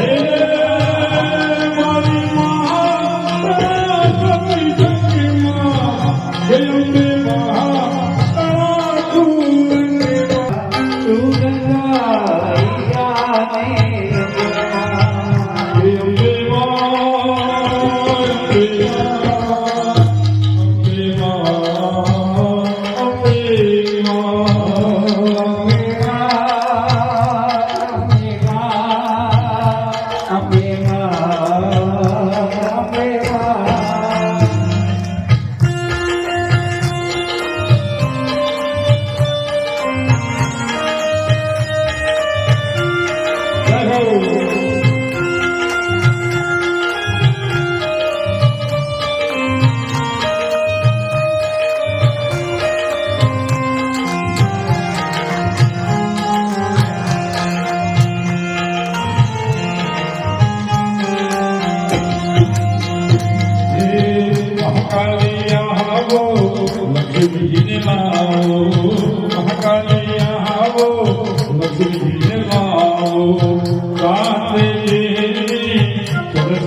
Amen.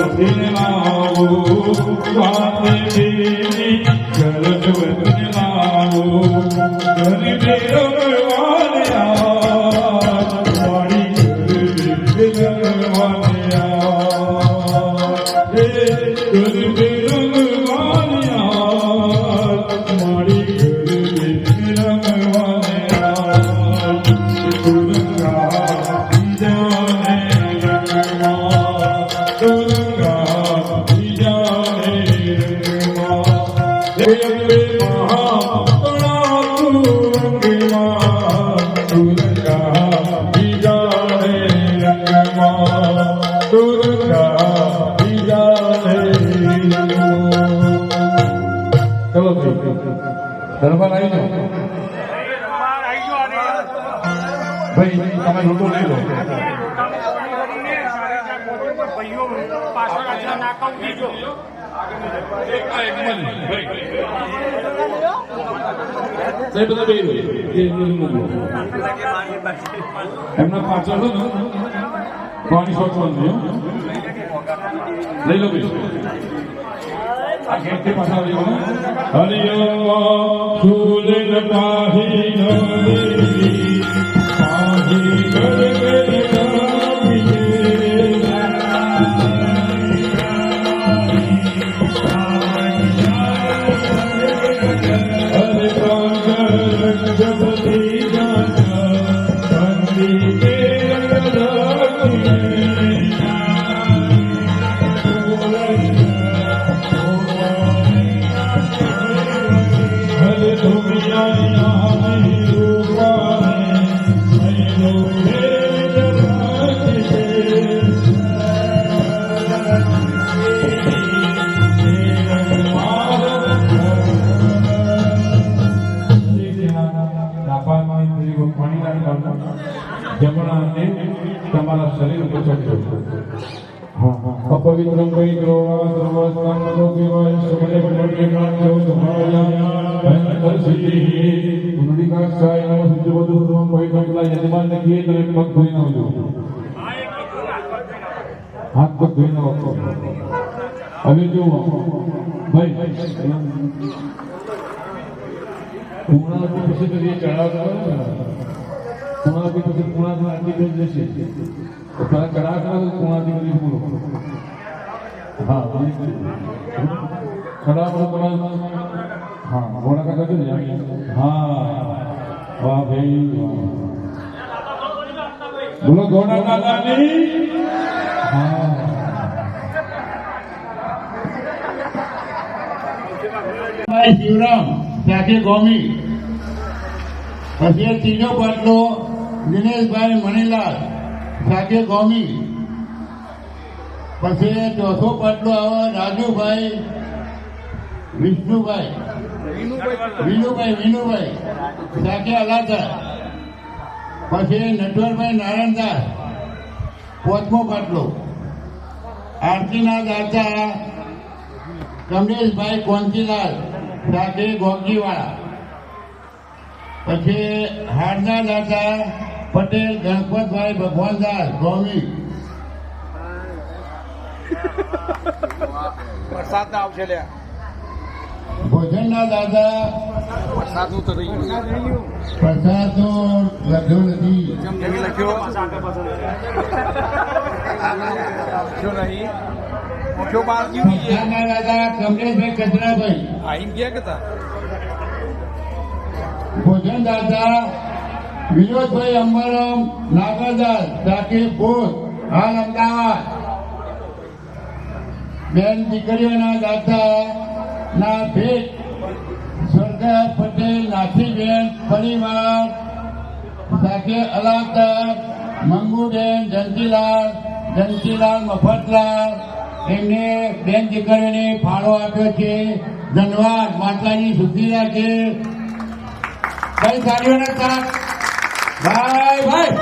વતન લાવો વાતની ગરજ વતન લાવો ગરીબેરો ચલો ભાઈ. દરબાર આવી જાઓ. ભાઈ, તમે લોટો લઈ લો. એમના પાછળ પાણી સોચવાનું લઈ લો ભાઈ આ ગેટથી પાછા આવી જાઓ ને. હરિયો ફૂલ પાહી ન તમારા શરીર ઉપર ચડ્યો અપવિત્ર પવિત્રો સર્વસ્નાન રોગીવાય સકલે પટકે નાખ્યો તમારા ભયંકર સિદ્ધિ પુનરિકાક્ષાય નમઃ સિદ્ધ વધુ સર્વમ પવિત્ર પેલા યજમાનને કહીએ તો એક પગ ધોઈ નાખજો હાથ પગ ધોઈ નાખો હવે જુઓ ભાઈ પૂર્ણાવતી પછી કરીએ ચડાવતા હોય ને પૂર્ણાવતી પછી પૂર્ણાથી આરતી કરી જશે તો પેલા ચડાવતા હોય તો પૂર્ણાથી કરી પૂરો હા ચડાવ પર તમારે હા ને? હા વાહ ભાઈ બોલો ઘોડા કાકાની. હા. શિવરામ સાથે ગોમી. પછી ત્રીજો બાટલો દિનેશભાઈ મણીલાલ સાથે ગોમી. પછી ચોથો બાટલો આવે રાજુભાઈ વિષ્ણુભાઈ. વિનુભાઈ વિનુભાઈ. સાથે અલાદા પછી નટવરભાઈ નારાયણદાસ પોચમો પાટલો. આરતીનાથ દાદા કમલેશભાઈ કોંતીલાલ. સાથે ગોગીવાળા. પછી હારના દાતા પટેલ, ગણપતભાઈ, ભગવાનદાસ, ગોમી. વરસાદ આવશે લ્યા. ભોજનના દાદા વરસાદ નું તો રહી ગયું પ્રસાદનો લખ્યો નથી જેમ જેવી લખ્યો લખ્યો નહીં લખ્યો બહાર ગયું નહીં એ. સંસ્થાના દાદા કમલેશભાઈ કચરાભાઈ આઈને ગયા કે તા ભોજન દાદા વિનોદભાઈ અંબરમ નાગરદાસ સાથે ભૂત હાલ અમદાવાદ બેન દીકરીઓના દાદા ના ભેટ. સ્વર્ગા પટેલ નાથીબેન પરિવાર, સાથે અલાકર મંગુબેન જંતીલાલ જંતીલાલ મફતલાલ, એમને બેન દીકરીઓને ફાળો આપ્યો છે. ધન્યવાદ માતાજી સુખી રાખે. કઈ સાડીઓના તાક ભાઈ ભાઈ.